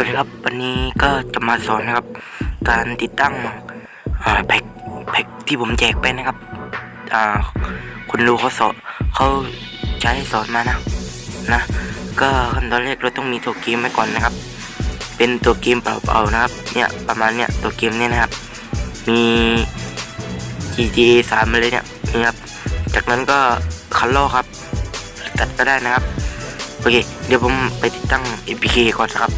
วัสดีครับวันนี้ก็จะมาสอนนะครับ การติดตั้งแพ็กแพ็กที่ผมแจกไปนะครับคุณรู้เขาสอนเขาใช้สอนมานะนะก็ขั้นตอนแรกเราต้องมีตัวเกมไว้ก่อนนะครับ เป็นตัวเกมเปล่าๆนะครับเนี่ยประมาณเนี่ยตัวเกมเนี่ยนะครับ มี GTA 3มาเลยเนี่ยนี่ครับจากนั้นก็คัลโลครับ ตัดก็ได้นะครับโอเค เดี๋ยวผมไปติดตั้ง APK ก่อนนะครับ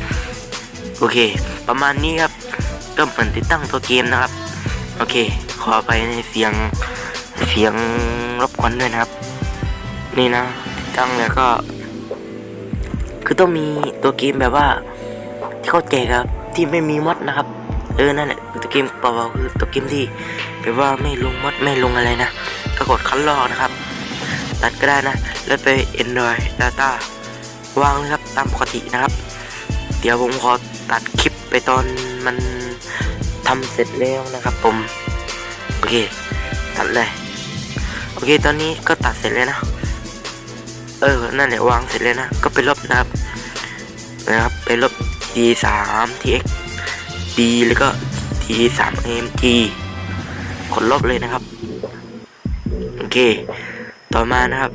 โอเค ประมาณนี้ครับ ก็เหมือนติดตั้งตัวเกมนะครับ โอเค ขอไปในเสียงเสียงรบกวนด้วยนะครับ นี่นะ ติดตั้งแล้วก็ คือต้องมีตัวเกมแบบว่า ที่เขาแจกครับ ที่ไม่มีมดนะครับ เออ นั่นแหละ ตัวเกมเปล่าๆคือตัวเกมที่แบบว่าไม่ลงมดไม่ลงอะไรนะ ก็กดคันลอกนะครับ ตัดก็ได้นะ แล้วไป Android Data วางเลยครับ ตามปกตินะครับ เดี๋ยวผมขอ ตัดคลิปไปตอนมันทำเสร็จแล้วนะครับผม โอเค ตัดเลย โอเค ตอนนี้ก็ตัดเสร็จแล้วนะ เออ นั่นแหละวางเสร็จแล้วนะ ก็ไปลบนะครับ นะครับไปลบ T 3 TX D แล้วก็ T 3 AMG กดลบเลยนะครับ โอเค ต่อมานะครับ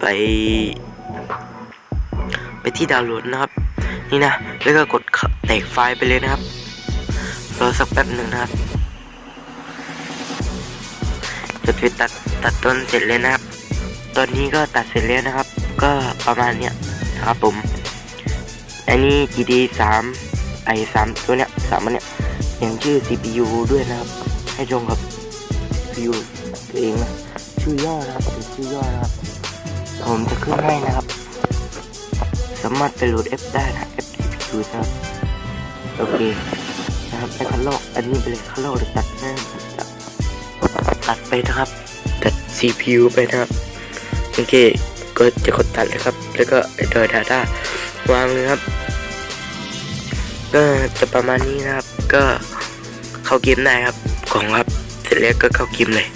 ไป ไปที่ดาวน์โหลดนะครับ นี่นะ แล้วก็กดเตกไฟล์ไปเลยนะครับ รอสักแป๊บหนึ่งนะครับจะไปตัดตัดต้นเสร็จเลยนะครับ ตอนนี้ก็ตัดเสร็จแล้วนะครับ ก็ประมาณเนี้ยนะครับผม อันนี้ GD 3ไอ3ตัวเนี้ยสามอันเนี้ยย่างชื่อ CPU ด้วยนะครับ ให้ตรงกับ CPU ตัวเองนะ ชื่อย่อนะครับเป็นชื่อย่อนะครับ ผมจะขึ้นให้นะครับามารถไปโหลด F ได้นะ F CPU นะครับโอเคนะครับไปคันลอกอันนี้ไปเลยคันลอกเดี๋ยตัดหน้าตัดไปนะครับ ตัด CPU ไปนะครับโอเคก็จะกดตัดเลยครับ แล้วก็ไอ้ดอยดาต้าวางเลยครับ ก็จะประมาณนี้นะครับ ก็เข้าเกมได้ครับ ของครับ เสร็จแล้วก็เข้าเกมเลย